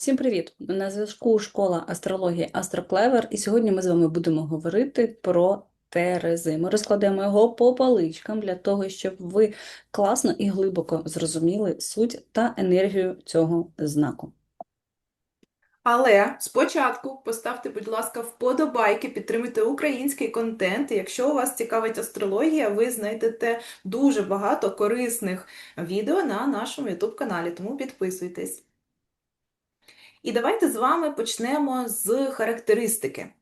Всім привіт! На зв'язку школа астрології Астроклевер, і сьогодні ми з вами будемо говорити про Терези. Ми розкладемо його по паличкам для того, щоб ви класно і глибоко зрозуміли суть та енергію цього знаку. Але спочатку поставте, будь ласка, вподобайки, підтримуйте український контент. Якщо вас цікавить астрологія, ви знайдете дуже багато корисних відео на нашому YouTube каналі, тому підписуйтесь. І давайте з вами почнемо з характеристики.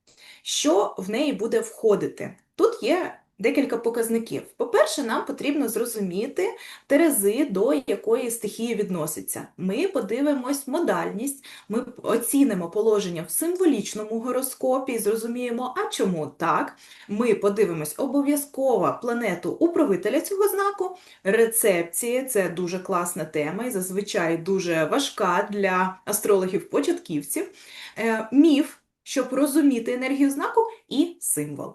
Що в неї буде входити? Тут є декілька показників. По-перше, нам потрібно зрозуміти терези, до якої стихії відноситься. Ми подивимось модальність, ми оцінимо положення в символічному гороскопі і зрозуміємо, а чому так. Ми подивимось обов'язково планету управителя цього знаку. Рецепції це дуже класна тема і зазвичай дуже важка для астрологів-початківців. Е, Міф, щоб розуміти енергію знаку, і символ.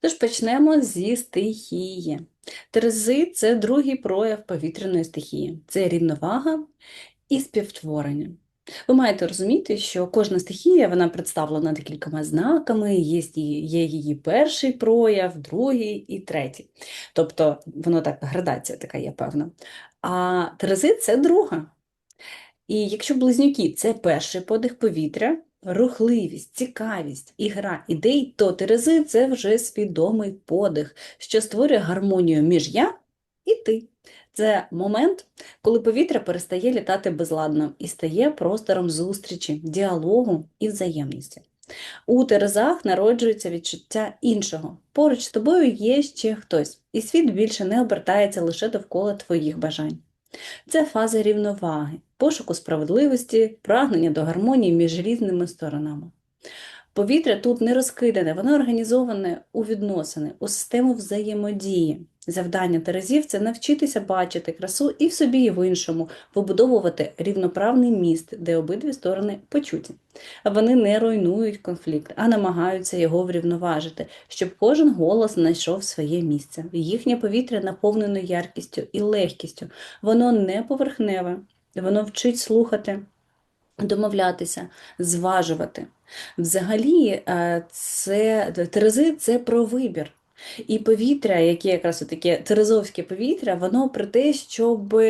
Тож почнемо зі стихії. Терези – це другий прояв повітряної стихії. Це рівновага і співтворення. Ви маєте розуміти, що кожна стихія вона представлена декількома знаками, є, її- є її перший прояв, другий і третій. Тобто воно так, градація така є певна. А Терези – це друга. І якщо близнюки це перший подих повітря, рухливість, цікавість, ігра ідей, то Терези це вже свідомий подих, що створює гармонію між я і ти. Це момент, коли повітря перестає літати безладно і стає простором зустрічі, діалогу і взаємності. У Терезах народжується відчуття іншого. Поруч з тобою є ще хтось, і світ більше не обертається лише довкола твоїх бажань. Це фаза рівноваги, пошуку справедливості, прагнення до гармонії між різними сторонами. Повітря тут не розкидане, воно організоване у відносини, у систему взаємодії. Завдання Терезів – це навчитися бачити красу і в собі, і в іншому, вибудовувати рівноправний міст, де обидві сторони почуті. Вони не руйнують конфлікт, а намагаються його врівноважити, щоб кожен голос знайшов своє місце. Їхнє повітря наповнено яркістю і легкістю. Воно не поверхневе, воно вчить слухати, домовлятися, зважувати. Взагалі, е, це Терези це про вибір. І повітря, яке якраз таке терезовське повітря, воно про те, щоб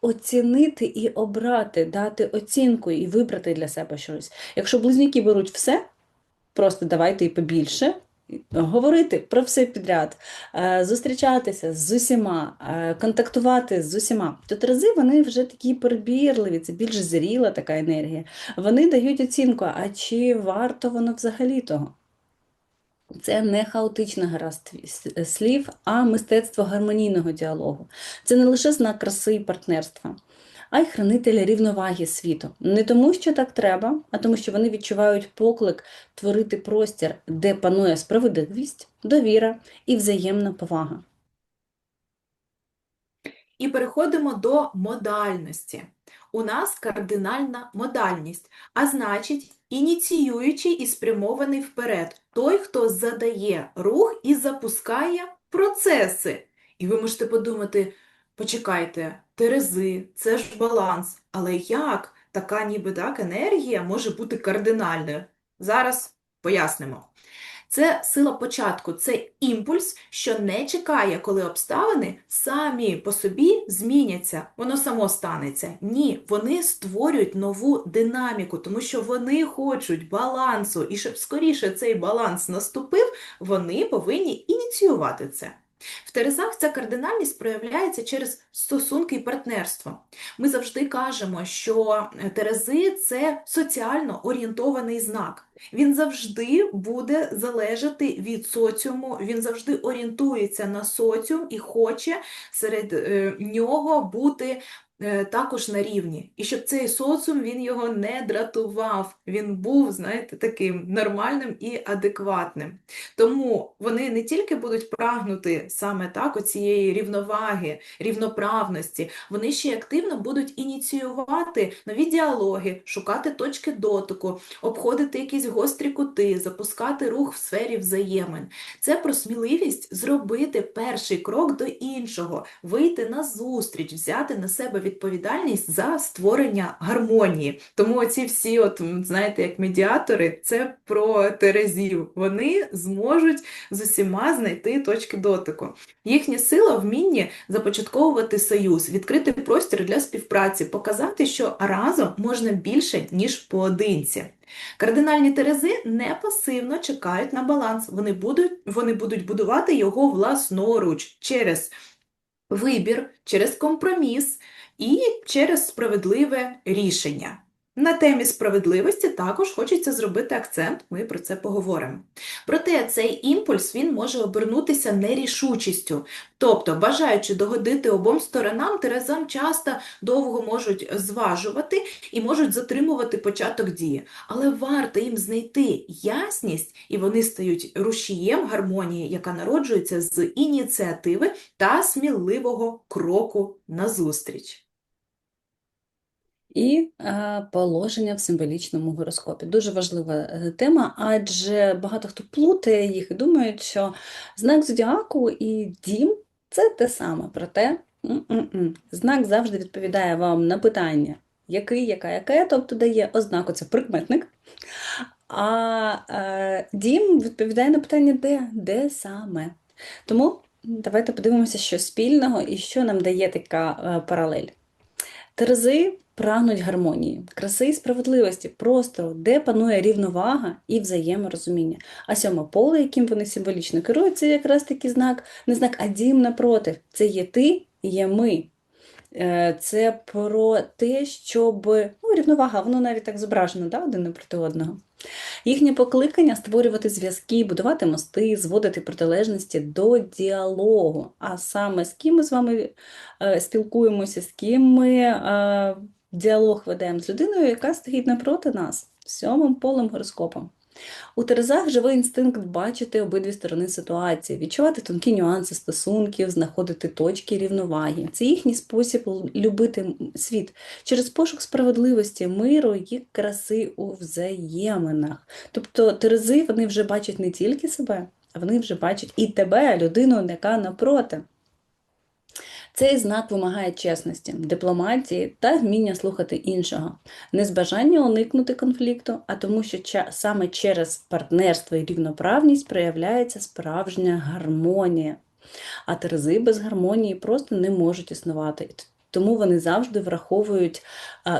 оцінити і обрати, дати оцінку і вибрати для себе щось. Якщо близнюки беруть все, просто давайте і побільше. Говорити про все підряд, е, зустрічатися з усіма, е, контактувати з усіма. То Терези вони вже такі перебірливі, це більш зріла така енергія. Вони дають оцінку, а чи варто воно взагалі того? Це не хаотична гра слів, а мистецтво гармонійного діалогу. Це не лише знак краси і партнерства, а й хранитель рівноваги світу. Не тому, що так треба, а тому, що вони відчувають поклик творити простір, де панує справедливість, довіра і взаємна повага. І переходимо до модальності. У нас кардинальна модальність, а значить, ініціюючий і спрямований вперед. Той, хто задає рух і запускає процеси. І ви можете подумати, почекайте, Терези, це ж баланс. Але як така ніби так енергія може бути кардинальною? Зараз пояснимо. Це сила початку, це імпульс, що не чекає, коли обставини самі по собі зміняться, воно само станеться. Ні, вони створюють нову динаміку, тому що вони хочуть балансу, і щоб скоріше цей баланс наступив, вони повинні ініціювати це. В Терезах ця кардинальність проявляється через стосунки і партнерство. Ми завжди кажемо, що Терези це соціально орієнтований знак. Він завжди буде залежати від соціуму, він завжди орієнтується на соціум і хоче серед е, нього бути е, також на рівні. І щоб цей соціум він його не дратував, він був, знаєте, таким нормальним і адекватним. Тому вони не тільки будуть прагнути саме так оцієї рівноваги, рівноправності, вони ще активно будуть ініціювати нові діалоги, шукати точки дотику, обходити якісь гострі кути, запускати рух в сфері взаємин. Це про сміливість зробити перший крок до іншого, вийти на зустріч, взяти на себе відповідальність за створення гармонії. Тому оці всі, от, знаєте, як медіатори, це про терезів. Вони зможуть з усіма знайти точки дотику. Їхня сила в вмінні започатковувати союз, відкрити простір для співпраці, показати, що разом можна більше, ніж поодинці. Кардинальні терези не пасивно чекають на баланс. Вони будуть, вони будуть будувати його власноруч через вибір, через компроміс і через справедливе рішення. На темі справедливості також хочеться зробити акцент, ми про це поговоримо. Проте цей імпульс він може обернутися нерішучістю. Тобто, бажаючи догодити обом сторонам, терезам часто довго можуть зважувати і можуть затримувати початок дії. Але варто їм знайти ясність, і вони стають рушієм гармонії, яка народжується з ініціативи та сміливого кроку назустріч. І е, положення в символічному гороскопі. Дуже важлива е, тема, адже багато хто плутає їх і думають, що знак зодіаку і дім це те саме. Проте м-м-м. знак завжди відповідає вам на питання, який, яка, яке, тобто дає ознаку, це прикметник. А е, дім відповідає на питання, де, де саме. Тому давайте подивимося, що спільного і що нам дає така е, паралель. Терези прагнуть гармонії, краси і справедливості, простору, де панує рівновага і взаєморозуміння. А сьоме поле, яким вони символічно керують, це якраз такий знак, не знак, а дім напротив. Це є ти є ми. Е, Це про те, щоб ну, рівновага, воно навіть так зображено, да, один напроти одного. Їхнє покликання створювати зв'язки, будувати мости, зводити протилежності до діалогу. А саме з ким ми з вами е, спілкуємося, з ким ми е, діалог ведемо з людиною, яка стоїть напроти нас, сьомим полем гороскопом. У Терезах живе інстинкт бачити обидві сторони ситуації, відчувати тонкі нюанси стосунків, знаходити точки рівноваги. Це їхній спосіб любити світ через пошук справедливості, миру і краси у взаєминах. Тобто Терези вони вже бачать не тільки себе, а вони вже бачать і тебе, людину, яка напроти. Цей знак вимагає чесності, дипломатії та вміння слухати іншого, не з бажання уникнути конфлікту, а тому, що саме через партнерство і рівноправність проявляється справжня гармонія. А терези без гармонії просто не можуть існувати. Тому вони завжди враховують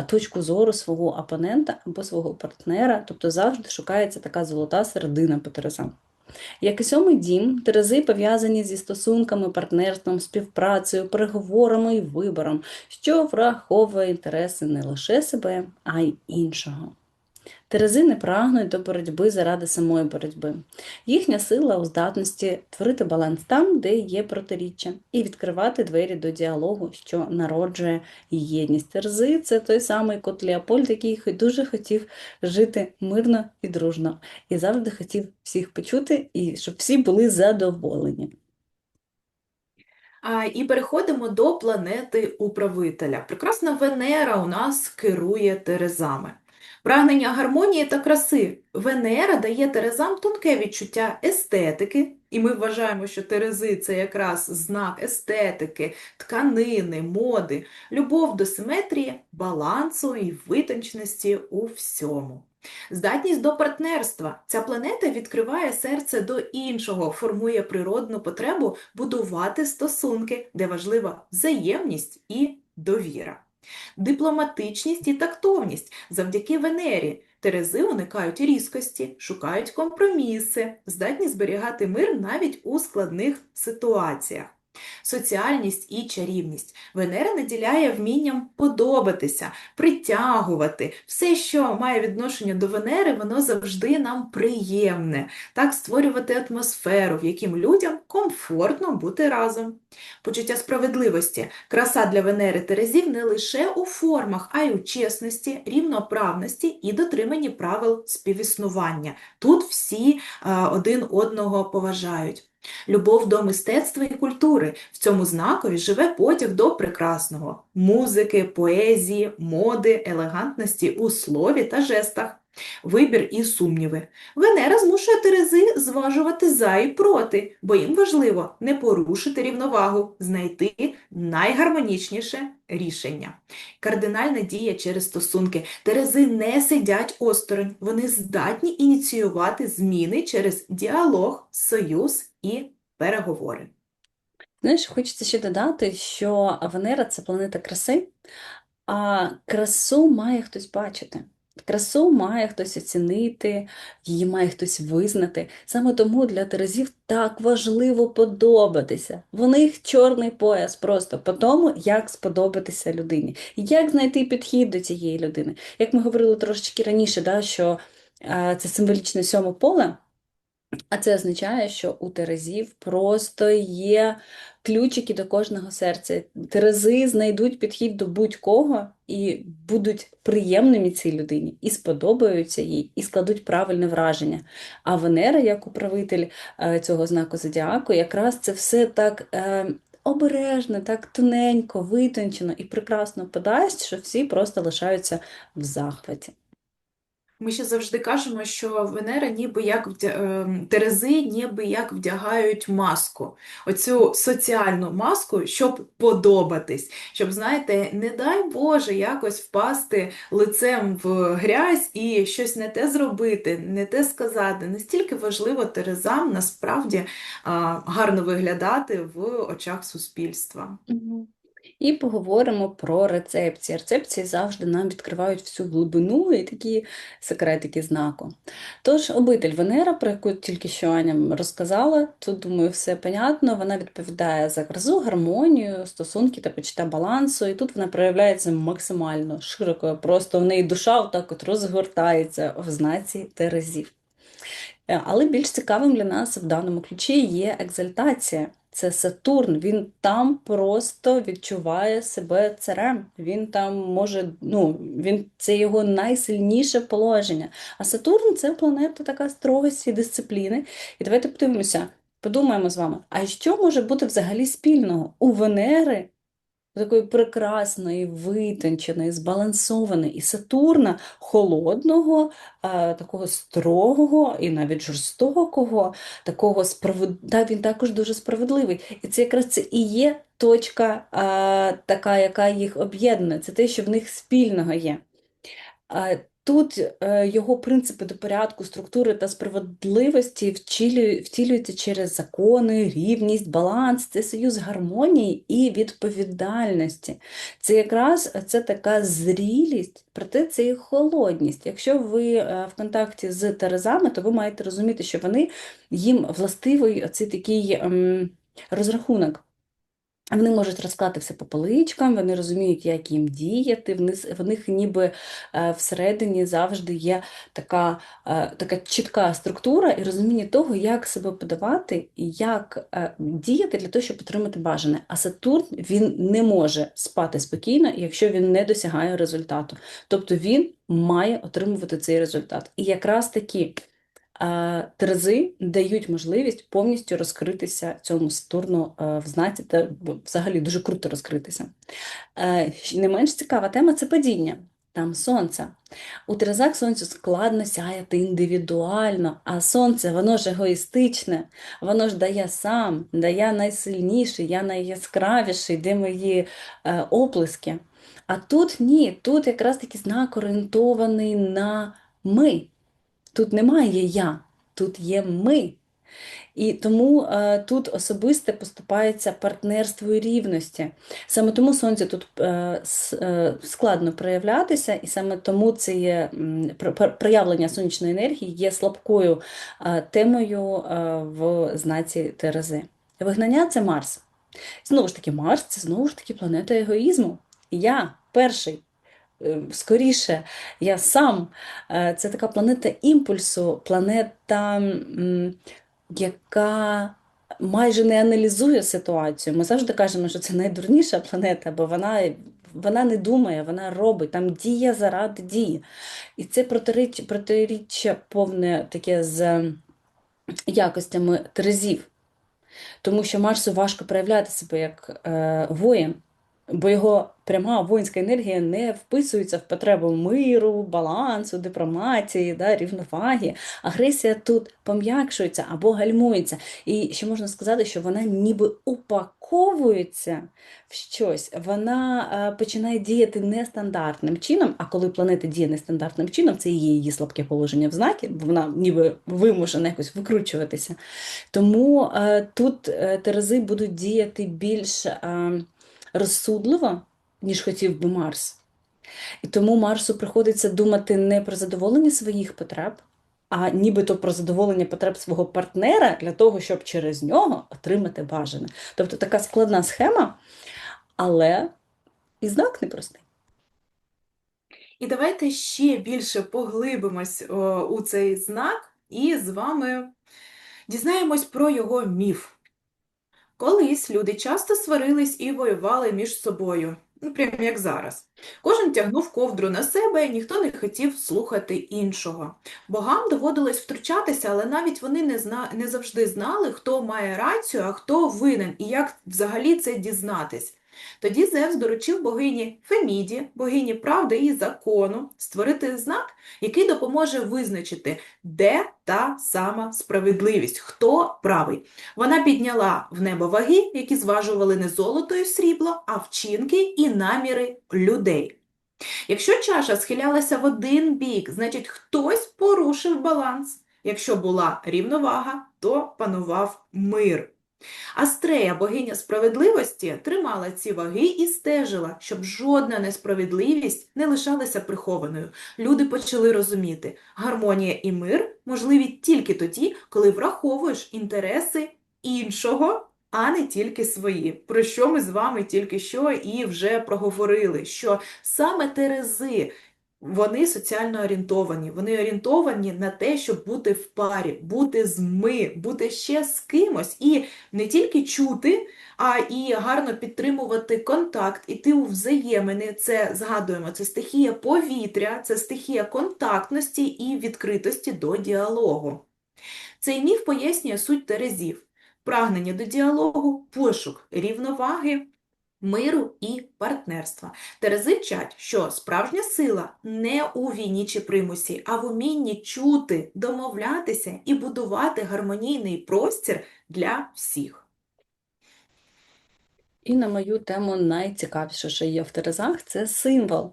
точку зору свого опонента або свого партнера, тобто завжди шукається така золота середина по терезам. Як і сьомий дім, терези пов'язані зі стосунками, партнерством, співпрацею, переговорами і вибором, що враховує інтереси не лише себе, а й іншого. Терези не прагнуть до боротьби заради самої боротьби. Їхня сила у здатності творити баланс там, де є протиріччя, і відкривати двері до діалогу, що народжує єдність. Терези це той самий кот Леопольд, який дуже хотів жити мирно і дружно, і завжди хотів всіх почути, і щоб всі були задоволені. І переходимо до планети управителя. Прекрасна Венера у нас керує терезами. Прагнення гармонії та краси. Венера дає терезам тонке відчуття естетики, і ми вважаємо, що терези це якраз знак естетики, тканини, моди, любов до симетрії, балансу і витонченості у всьому. Здатність до партнерства. Ця планета відкриває серце до іншого, формує природну потребу будувати стосунки, де важлива взаємність і довіра. Дипломатичність і тактовність завдяки Венері. Терези уникають різкості, шукають компроміси, здатні зберігати мир навіть у складних ситуаціях. Соціальність і чарівність. Венера наділяє вмінням подобатися, притягувати. Все, що має відношення до Венери, воно завжди нам приємне. Так створювати атмосферу, в яким людям комфортно бути разом. Почуття справедливості. Краса для Венери Терезів не лише у формах, а й у чесності, рівноправності і дотриманні правил співіснування. Тут всі е, один одного поважають. Любов до мистецтва і культури. В цьому знакові живе потяг до прекрасного. Музики, поезії, моди, елегантності у слові та жестах. Вибір і сумніви. Венера змушує Терези зважувати за і проти, бо їм важливо не порушити рівновагу, знайти найгармонічніше рішення. Кардинальна дія через стосунки. Терези не сидять осторонь, вони здатні ініціювати зміни через діалог, союз і переговори. Знаєш, хочеться ще додати, що Венера це планета краси, а красу має хтось бачити. Красу має хтось оцінити, її має хтось визнати. Саме тому для Терезів так важливо подобатися. В них чорний пояс просто по тому, як сподобатися людині, як знайти підхід до цієї людини. Як ми говорили трошечки раніше, да, що е, це символічне сьоме поле. А це означає, що у Терезів просто є ключики до кожного серця. Терези знайдуть підхід до будь-кого і будуть приємними цій людині, і сподобаються їй, і складуть правильне враження. А Венера, як управитель е, цього знаку зодіаку, якраз це все так. е, Обережно, так тоненько, витончено і прекрасно подасть, що всі просто лишаються в захваті. Ми ще завжди кажемо, що Венера ніби як вдя... ем, Терези ніби як вдягають маску, оцю соціальну маску, щоб подобатись, щоб, знаєте, не дай Боже якось впасти лицем в грязь і щось не те зробити, не те сказати. Настільки важливо Терезам насправді гарно виглядати в очах суспільства. І поговоримо про рецепції. Рецепції завжди нам відкривають всю глибину і такі секретики знаку. Тож, обитель Венера, про яку тільки що Аня розказала, тут, думаю, все понятно. Вона відповідає за красу, гармонію, стосунки та почуття балансу. І тут вона проявляється максимально широко. Просто в неї душа отак от розгортається в знаці Терезів. Е, Але більш цікавим для нас в даному ключі є екзальтація. Це Сатурн, він там просто відчуває себе царем. Він там може, ну, він, це його найсильніше положення. А Сатурн це планета така строгості, дисципліни. І давайте подивимося, подумаємо з вами, а що може бути взагалі спільного у Венери? Такої прекрасної, витонченої, збалансованої, і Сатурна холодного, е, такого строгого і навіть жорстокого, такого справед... да, він також дуже справедливий. І це якраз це і є точка, е, така, яка їх об'єднує. Це те, що в них спільного є. Е, Тут е, його принципи до порядку, структури та справедливості втілюються через закони, рівність, баланс, це союз гармонії і відповідальності. Це якраз це така зрілість, проте це і холодність. Якщо ви е, в контакті з Терезами, то ви маєте розуміти, що вони їм властивий оцей такий ем, розрахунок. Вони можуть розклати все по поличкам, вони розуміють, як їм діяти. В них, ніби е, всередині завжди є така, е, така чітка структура і розуміння того, як себе подавати і як е, діяти для того, щоб отримати бажане. А Сатурн він не може спати спокійно, якщо він не досягає результату. Тобто він має отримувати цей результат. І якраз таки Терези дають можливість повністю розкритися цьому Сатурну е, в знаці та взагалі дуже круто розкритися. Е, Не менш цікава тема це падіння. Там сонце. У Терезах сонцю складно сяяти індивідуально, а сонце, воно ж егоїстичне, воно ж дає сам, дає найсильніший, я найяскравіший, де мої е, оплески. А тут ні, тут якраз таки знак орієнтований на ми. Тут немає я, тут є ми. І тому е, тут особисте поступається партнерство і рівності. Саме тому сонце тут е, с- е, складно проявлятися, і саме тому це є проявлення сонячної енергії є слабкою е, темою е, в знаці Терези. Вигнання це Марс. Знову ж таки, Марс це знову ж таки планета егоїзму. Я перший. Е, Скоріше, я сам. Е, Це така планета імпульсу, планета, яка майже не аналізує ситуацію. Ми завжди кажемо, що це найдурніша планета, бо вона, вона не думає, вона робить, там дія заради дії. І це протиріч- протиріччя повне таке з якостями Терезів. Тому що Марсу важко проявляти себе як е, воїн. Бо його пряма воїнська енергія не вписується в потребу миру, балансу, дипломатії, да, рівноваги. Агресія тут пом'якшується або гальмується. І ще можна сказати, що вона ніби упаковується в щось, вона е, починає діяти нестандартним чином. А коли планета діє нестандартним чином, це є її слабке положення в знакі, бо вона ніби вимушена якось викручуватися. Тому е, тут е, Терези будуть діяти більш е, розсудливо, ніж хотів би Марс. І тому Марсу приходиться думати не про задоволення своїх потреб, а нібито про задоволення потреб свого партнера для того, щоб через нього отримати бажане. Тобто така складна схема, але і знак непростий. І давайте ще більше поглибимось о, у цей знак і з вами дізнаємось про його міф. Колись люди часто сварились і воювали між собою, ну, прямо як зараз. Кожен тягнув ковдру на себе, і ніхто не хотів слухати іншого. Богам доводилось втручатися, але навіть вони не, зна... не завжди знали, хто має рацію, а хто винен, і як взагалі це дізнатись. Тоді Зевс доручив богині Феміді, богині правди і закону, створити знак, який допоможе визначити, де та сама справедливість, хто правий. Вона підняла в небо ваги, які зважували не золото і срібло, а вчинки і наміри людей. Якщо чаша схилялася в один бік, значить хтось порушив баланс. Якщо була рівновага, то панував мир. Астрея, богиня справедливості, тримала ці ваги і стежила, щоб жодна несправедливість не лишалася прихованою. Люди почали розуміти, гармонія і мир можливі тільки тоді, коли враховуєш інтереси іншого, а не тільки свої. Про що ми з вами тільки що і вже проговорили, що саме Терези вони соціально орієнтовані. Вони орієнтовані на те, щоб бути в парі, бути з ми, бути ще з кимось і не тільки чути, а і гарно підтримувати контакт, іти у взаємини. Це згадуємо, це стихія повітря, це стихія контактності і відкритості до діалогу. Цей міф пояснює суть Терезів. Прагнення до діалогу, пошук рівноваги, миру і партнерства. Терези вчать, що справжня сила не у війні чи примусі, а в умінні чути, домовлятися і будувати гармонійний простір для всіх. І на мою тему найцікавіше, що є в Терезах, це символ.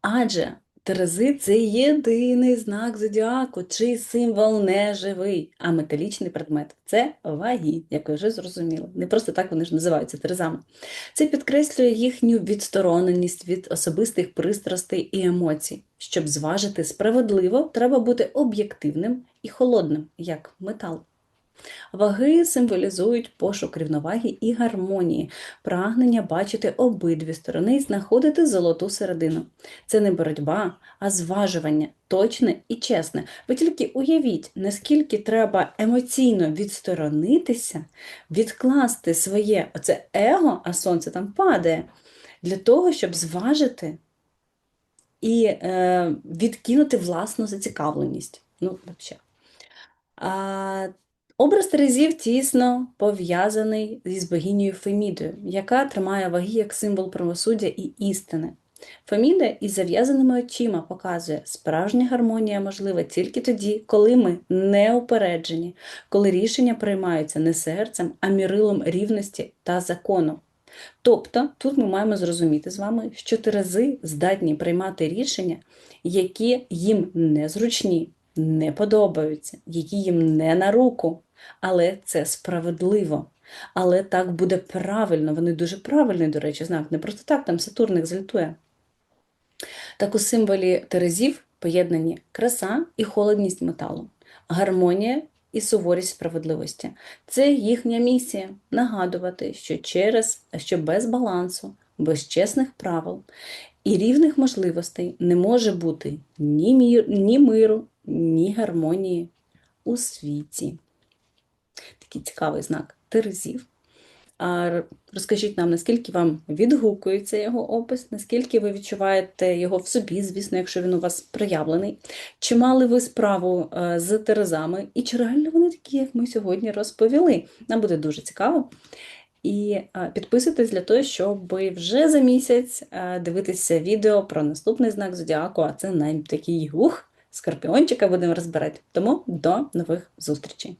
Адже Терези це єдиний знак зодіаку, чий символ не живий, а металічний предмет це ваги, як ви вже зрозуміли. Не просто так вони ж називаються Терезами. Це підкреслює їхню відстороненість від особистих пристрастей і емоцій. Щоб зважити справедливо, треба бути об'єктивним і холодним, як метал. Ваги символізують пошук рівноваги і гармонії, прагнення бачити обидві сторони і знаходити золоту середину. Це не боротьба, а зважування, точне і чесне. Ви тільки уявіть, наскільки треба емоційно відсторонитися, відкласти своє оце его, а сонце там падає, для того, щоб зважити і е, відкинути власну зацікавленість. Ну, взагалі. Образ Терезів тісно пов'язаний із богинею Фемідою, яка тримає ваги як символ правосуддя і істини. Феміда із зав'язаними очима показує, справжня гармонія можлива тільки тоді, коли ми не упереджені, коли рішення приймаються не серцем, а мірилом рівності та закону. Тобто тут ми маємо зрозуміти з вами, що Терези здатні приймати рішення, які їм незручні, не подобаються, які їм не на руку. Але це справедливо. Але так буде правильно. Вони дуже правильний, до речі, знак. Не просто так там Сатурн екзальтує. Так у символі Терезів поєднані краса і холодність металу, гармонія і суворість справедливості. Це їхня місія нагадувати, що через що без балансу, без чесних правил і рівних можливостей не може бути ні, мір, ні миру, ні гармонії у світі. Такий цікавий знак Терезів. А розкажіть нам, наскільки вам відгукується його опис, наскільки ви відчуваєте його в собі, звісно, якщо він у вас проявлений. Чи мали ви справу е, з Терезами, і чи реально вони такі, як ми сьогодні розповіли? Нам буде дуже цікаво. І е, підписуйтесь для того, щоб вже за місяць е, дивитися відео про наступний знак зодіаку, а це навіть такий ух, скорпіончика будемо розбирати. Тому до нових зустрічей!